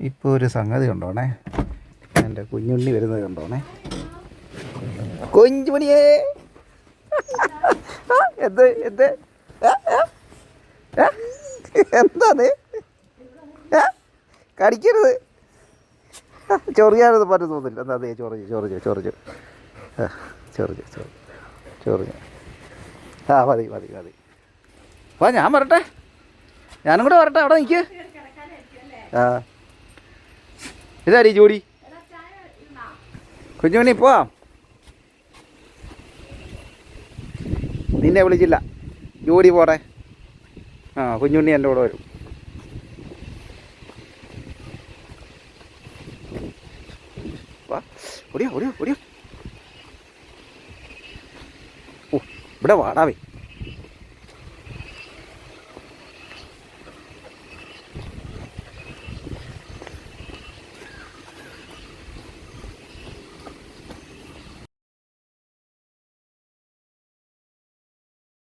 ഇപ്പോൾ ഒരു സംഗതി കണ്ടോണേ. എന്റെ കുഞ്ഞുണ്ണി വരുന്നത് കണ്ടോണേ. കൊഞ്ചുമണിയേ എന്ത് എന്ത്? എന്താണ്? കടിക്കരുത്. ചൊറിയാനത് പറ്റും തോന്നില്ല. എന്താ അതെ ചൊറിഞ്ഞു ചൊറിഞ്ഞു ചൊറിഞ്ഞു. ചൊറിഞ്ഞു ചൊറിഞ്ഞു ചൊറിഞ്ഞു. ആ മതി മതി മതി. വാ ഞാൻ വരട്ടെ. ഞാനും കൂടെ വരട്ടെ. അവിടെ നിൽക്ക്. ആ. ഇതാടി ജോഡി. കുഞ്ഞുമണി പോവാം നിന്നെ വിളിച്ചില്ല. ജോഡി പോടെ ആ കുഞ്ഞുണ്ണി എന്റെ കൂടെ വരും. വാ ഓടിയോ ഓടിയോ ഓടിയോ. ഓ ഇവിടെ വാടാവേ